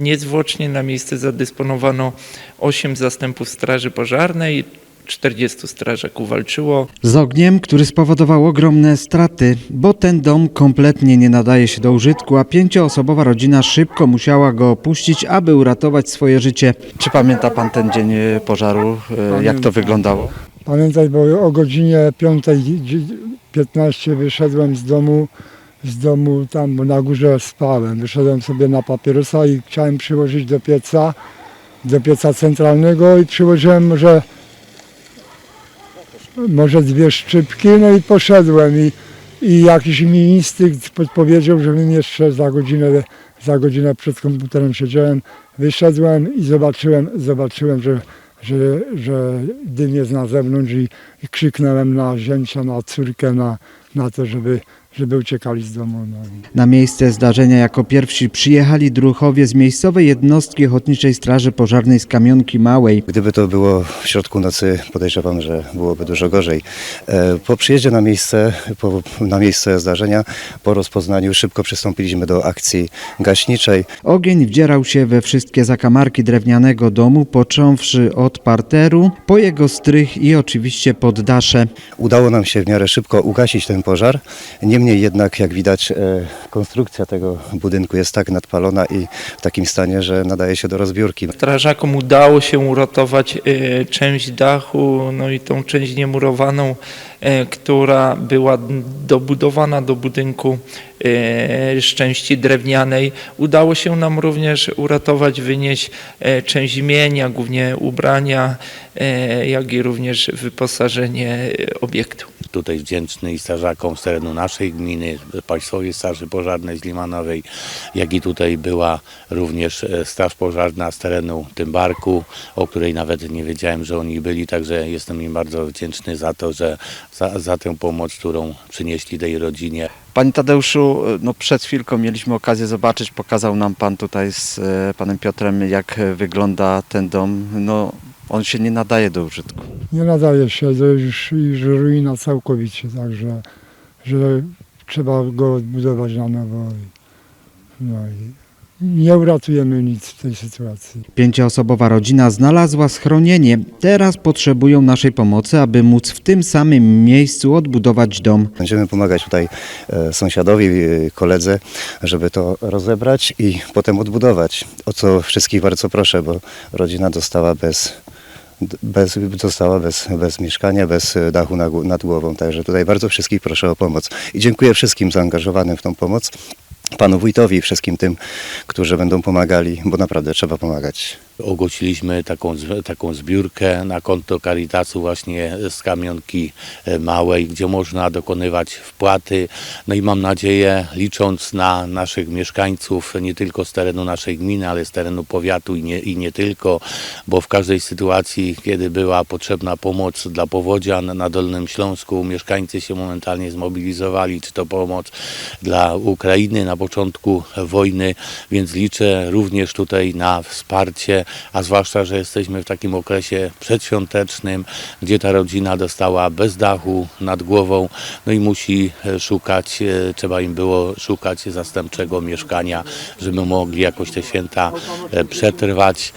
Niezwłocznie na miejsce zadysponowano 8 zastępów Straży Pożarnej, 40 strażaków walczyło. Z ogniem, który spowodował ogromne straty, bo ten dom kompletnie nie nadaje się do użytku, a pięcioosobowa rodzina szybko musiała go opuścić, aby uratować swoje życie. Czy pamięta pan ten dzień e, pożaru? E, Jak to wyglądało? Pamiętaj, bo o godzinie 5.15 wyszedłem z domu, z domu tam bo na górze spałem. Wyszedłem sobie na papierosa i chciałem przyłożyć do pieca, do pieca centralnego i przyłożyłem może, może dwie szczypki, no i poszedłem i, i jakiś mi instynkt podpowiedział, żebym jeszcze za godzinę, za godzinę przed komputerem siedziałem. Wyszedłem i zobaczyłem, zobaczyłem, że że, że dym jest na zewnątrz i, i krzyknąłem na zięcia, na córkę, na, na to, żeby, żeby uciekali z domu. No. Na miejsce zdarzenia jako pierwsi przyjechali druchowie z miejscowej jednostki Ochotniczej Straży Pożarnej z Kamionki Małej. Gdyby to było w środku nocy, podejrzewam, że byłoby dużo gorzej. E, Po przyjeździe na miejsce, po, na miejsce zdarzenia, po rozpoznaniu szybko przystąpiliśmy do akcji gaśniczej. Ogień wdzierał się we wszystkie zakamarki drewnianego domu, począwszy od parteru, po jego strych i oczywiście poddasze. Udało nam się w miarę szybko ugasić ten pożar. Niemniej jednak, jak widać, e, konstrukcja tego budynku jest tak nadpalona i w takim stanie, że nadaje się do rozbiórki. Strażakom udało się uratować e, część dachu, no i tą część niemurowaną, e, która była dobudowana do budynku z części drewnianej. Udało się nam również uratować, wynieść część mienia, głównie ubrania, jak i również wyposażenie obiektu. Tutaj wdzięczny i strażakom z terenu naszej gminy, Państwowej Straży Pożarnej z Limanowej, jak i tutaj była również e, Straż Pożarna z terenu Tymbarku, o której nawet nie wiedziałem, że oni byli, także jestem im bardzo wdzięczny za to, że za, za tę pomoc, którą przynieśli tej rodzinie. Panie Tadeuszu, no przed chwilką mieliśmy okazję zobaczyć, pokazał nam pan tutaj z e, panem Piotrem, jak e, wygląda ten dom. No, on się nie nadaje do użytku. Nie nadaje się, to już, już ruina całkowicie, także że trzeba go odbudować na nowo. i- No i nie uratujemy nic w tej sytuacji. Pięcioosobowa rodzina znalazła schronienie. Teraz potrzebują naszej pomocy, aby móc w tym samym miejscu odbudować dom. Będziemy pomagać tutaj e, sąsiadowi, e, koledze, żeby to rozebrać i potem odbudować. O co wszystkich bardzo proszę, bo rodzina dostała bez, bez, została bez, bez mieszkania, bez e, dachu na, nad głową. Także tutaj bardzo wszystkich proszę o pomoc. I dziękuję wszystkim zaangażowanym w tą pomoc. Panu wójtowi i wszystkim tym, którzy będą pomagali, bo naprawdę trzeba pomagać. Ogłosiliśmy taką, taką zbiórkę na konto Caritasu właśnie z kamionki e, małej, gdzie można dokonywać wpłaty. No i mam nadzieję, licząc na naszych mieszkańców, nie tylko z terenu naszej gminy, ale z terenu powiatu i nie, i nie tylko, bo w każdej sytuacji, kiedy była potrzebna pomoc dla powodzian na Dolnym Śląsku, mieszkańcy się momentalnie zmobilizowali, czy to pomoc dla Ukrainy na początku wojny, więc liczę również tutaj na wsparcie, a zwłaszcza, że jesteśmy w takim okresie przedświątecznym, gdzie ta rodzina dostała bez dachu nad głową, no i musi e, szukać, e, trzeba im było szukać zastępczego mieszkania, żeby mogli jakoś te święta e, przetrwać.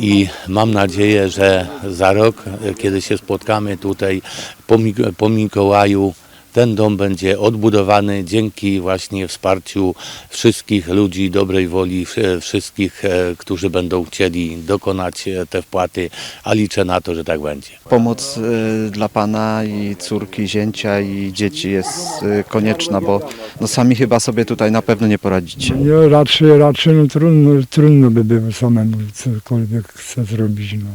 I mam nadzieję, że za rok, kiedy się spotkamy tutaj po, po Mikołaju, ten dom będzie odbudowany dzięki właśnie wsparciu wszystkich ludzi dobrej woli, wszy- wszystkich, e, którzy będą chcieli dokonać e, te wpłaty, a liczę na to, że tak będzie. Pomoc e, dla pana i córki, zięcia i dzieci jest konieczna, bo no sami chyba sobie tutaj na pewno nie poradzicie. Nie, raczej, raczej no, trudno, trudno by było samemu cokolwiek chce zrobić. No.